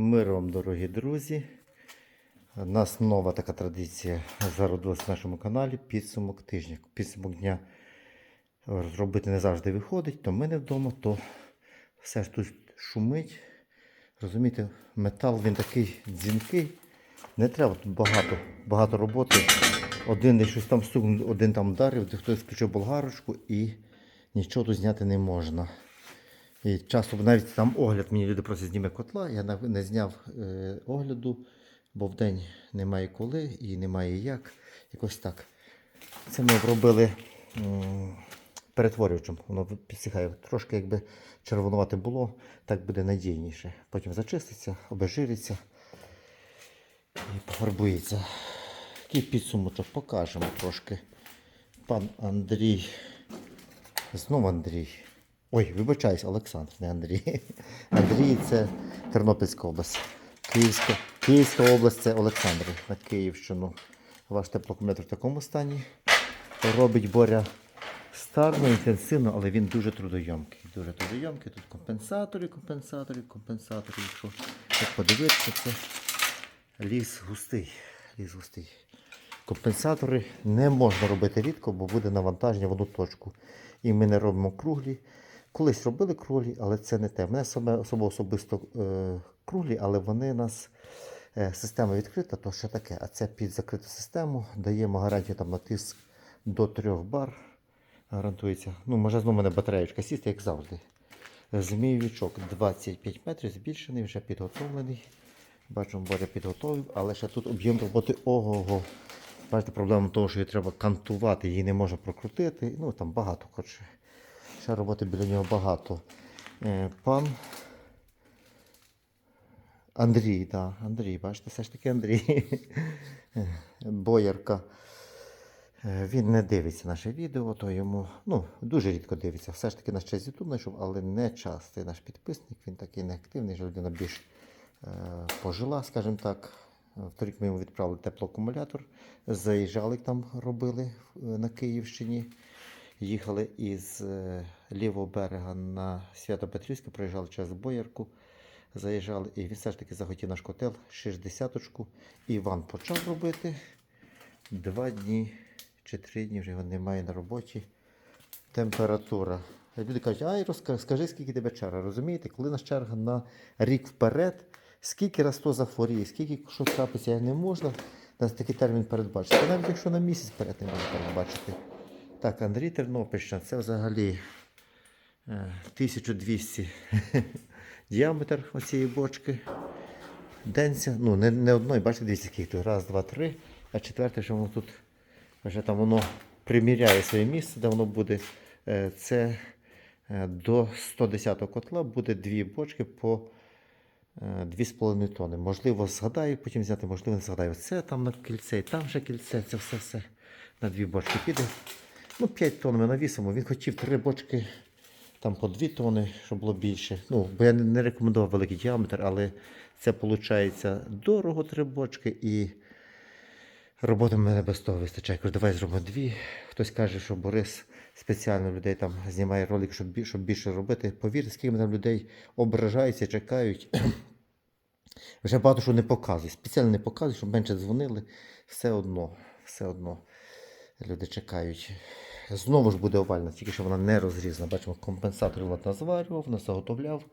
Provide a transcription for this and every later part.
Мир вам, дорогі друзі. У нас нова така традиція зародилась на нашому каналі. Підсумок тижня. Підсумок дня зробити не завжди виходить, то ми не вдома, то все ж тут шумить. Розумієте, метал він такий дзвінкий. Не треба тут багато, багато роботи. Один щось там стукнув, один там вдарив, хтось включив болгарочку і нічого тут зняти не можна. І часто навіть там огляд мені люди просять зніме котла. Я не зняв е, огляду, бо вдень немає коли і немає як. Якось так. Це ми обробили м, перетворювачем. Воно підсихає. Трошки якби червонувати було, так буде надійніше. Потім зачиститься, обезжириться і пофарбується. Такий підсумочок покажемо трошки. Пан Андрій. Знову Андрій. Ой, вибачаюсь, Олександр, не Андрій. Андрій це Тернопільська область. Київська, Київська область це Олександр на Київщину. Ваш теплокометр в такому стані. Робить Боря старно, інтенсивно, але він дуже трудойомкий. Дуже трудойомкий. Тут компенсатори, компенсатори, компенсатори. Якщо так подивитися, це ліс густий. Ліс густий. Компенсатори не можна робити рідко, бо буде навантаження в одну точку. І ми не робимо круглі. Колись робили круглі, але це не те. Мене саме особо особисто е, круглі, але вони нас е, система відкрита, то що таке. А це під закриту систему. Даємо гарантію там на тиск до 3 бар. Гарантується. Ну, може знову мене батареєчка сісти, як завжди. Змійовичок 25 метрів, збільшений, вже підготовлений. Бачимо, Боря підготовив, але ще тут об'єм роботи ого-го. Бачите, проблема в тому, що її треба кантувати, її не можна прокрутити. Ну там багато коротше. Ще роботи біля нього багато. Е, пан Андрій, да, Андрій, бачите, все ж таки Андрій. Боярка. Е, Він не дивиться наше відео, то йому ну, дуже рідко дивиться. Все ж таки наш час YouTube знайшов, але не частий наш підписник. Він такий неактивний, що людина більш е, пожила, скажімо так. Е, Вторік ми йому відправили теплоакумулятор. Заїжджали там, робили е, на Київщині. Їхали із е, лівого берега на Свято-Петрівське, проїжджали через Боярку. Заїжджали, і він все ж таки захотів наш котел 60-ку. Іван почав робити. Два дні чи три дні вже його немає на роботі. Температура. Люди кажуть, ай, розкажи, скажи, скільки тебе черга. Розумієте, коли нас черга на рік вперед, скільки раз то захворіє, скільки що трапиться, я не можна на такий термін передбачити. Навіть якщо на місяць вперед не можна передбачити. Так, Андрій Тернопільщина, це взагалі е, 1200 діаметр оцієї бочки. Денця, ну не, не одної, бачите, дивіться, скільки тут. Раз, два, три. А четверте, що воно тут вже там воно приміряє своє місце, де воно буде. Е, Це е, до 110-го котла буде дві бочки по е, 2,5 тонни. Можливо, згадаю, потім зняти, можливо, не згадаю. Це там на кільце, і там вже кільце, це все все на дві бочки піде. Ну, 5 тонн ми навісимо. Він хотів три бочки там по 2 тонни, щоб було більше. Ну, бо я не- рекомендував великий діаметр, але це виходить дорого три бочки і роботи мене без того вистачає. Кажу, давай зробимо дві. Хтось каже, що Борис спеціально людей там знімає ролик, щоб, щоб більше робити. Повірте, скільки там людей ображаються, чекають. Вже багато що не показує. Спеціально не показує, щоб менше дзвонили. Все одно, все одно люди чекають. Знову ж буде овальна, тільки що вона не розрізана. Бачимо, компенсатор Влад назварював, нас заготовляв.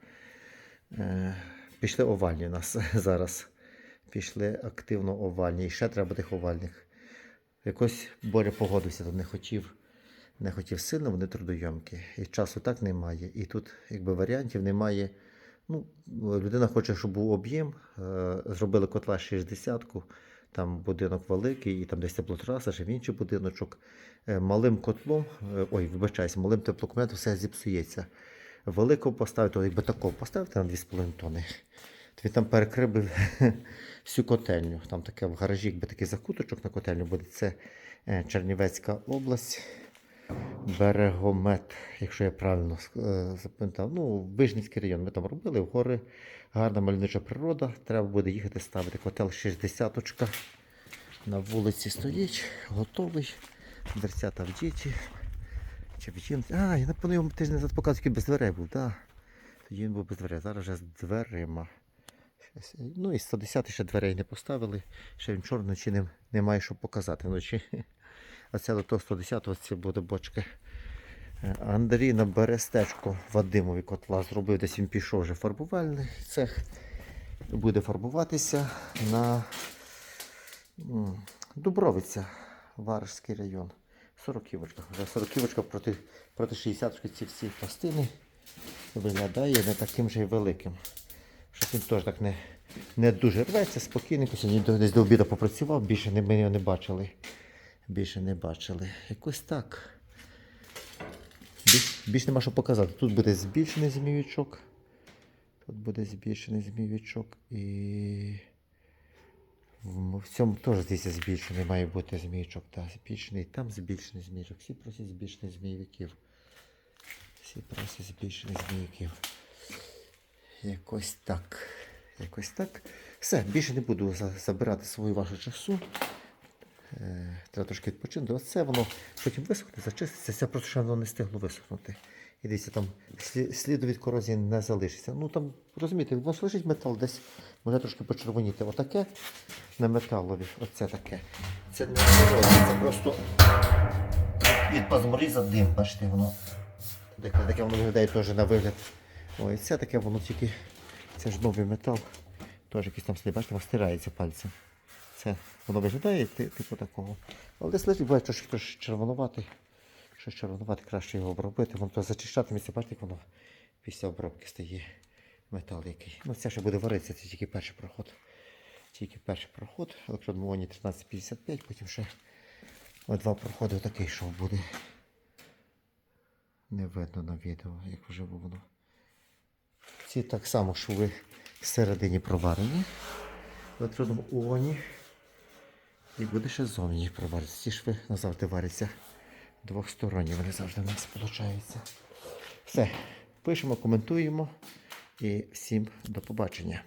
Е, Пішли овальні у нас зараз. Пішли активно овальні. І ще треба тих овальних. Якось Боря погодився, то не хотів. Не хотів сильно, вони трудойомкі. І часу так немає. І тут, якби варіантів немає. Ну, людина хоче, щоб був об'єм. Е, Зробили котла 60-ку, там будинок великий, і там десь теплотраса, ще в інший будиночок. Е, Малим котлом, е, ой, вибачаюся, малим теплокометом все зіпсується. Великого поставити, якби такого поставити на 2,5 тонни. То він там перекрибив всю котельню. Там таке в гаражі, якби такий закуточок на котельню буде. Це е, Чернівецька область. Берегомет, якщо я правильно е, запам'ятав. Ну, Вижницький район. Ми там робили, в гори гарна мальовнича природа. Треба буде їхати ставити котел 60 -очка. На вулиці стоїть, готовий. Дверцята в діті. Чи в жінці. А, я напевно йому тиждень назад показував, який без дверей був, так. Тоді він був без дверей, зараз вже з дверима. Ну і 110 ще дверей не поставили. Ще він чорний чи не, немає що показати вночі. А це до того 110 ось це буде бочка. Е, Андрій на берестечку Вадимові котла зробив, десь він пішов вже фарбувальний цех. Буде фарбуватися на Дубровиця, Варежський район. 40-ківочка. Вже 40-ківочка проти, проти 60 ці всі пластини виглядає не таким же й великим. Щоб він теж так не, не дуже рветься, спокійненько. Сьогодні десь до обіду попрацював, більше ми його не бачили. Більше не бачили. Якось так. Більш, більш нема що показати. Тут буде збільшений змійовичок. Тут буде збільшений змійовичок і. В цьому теж здесь збільшений має бути змійчок. Та, збільшений, там збільшений змійчок. Всі просять збільшений змійовиків. Всі просять збільшений змійовиків. Якось так. Якось так. Все, більше не буду забирати свою вашу часу. Е, треба трошки відпочинути. Оце воно потім висохне, зачиститься, це просто ще воно не встигло висохнути. І дивіться, там сліду від корозії не залишиться. Ну там, розумієте, воно лежить метал десь, може трошки почервоніти. Отаке на металові, оце таке. Це не корозія, це просто від пазморіза дим, бачите, воно. Таке, таке воно виглядає теж на вигляд. Ой, це таке воно тільки. Це ж новий метал. Теж якийсь там слід, бачите, стирається пальцем. Це воно виглядає типу такого. Але десь лежить, буває трошки трошки червонуватий. Що червонувати, краще його обробити. Воно зачищатиметься, бачите, як воно після обробки стає метал який. Ну це ще буде варитися, це тільки перший проход. Тільки перший проход. Електромовні 1355, потім ще два проходи отакий шов буде. Не видно на відео, як вживу воно. Ці так само шви всередині проварені в електродному угоні. І буде ще зовні проваритися. Ці шви назавжди варяться двохсторонні. Вони завжди в нас виходить. Все. Пишемо, коментуємо і всім до побачення.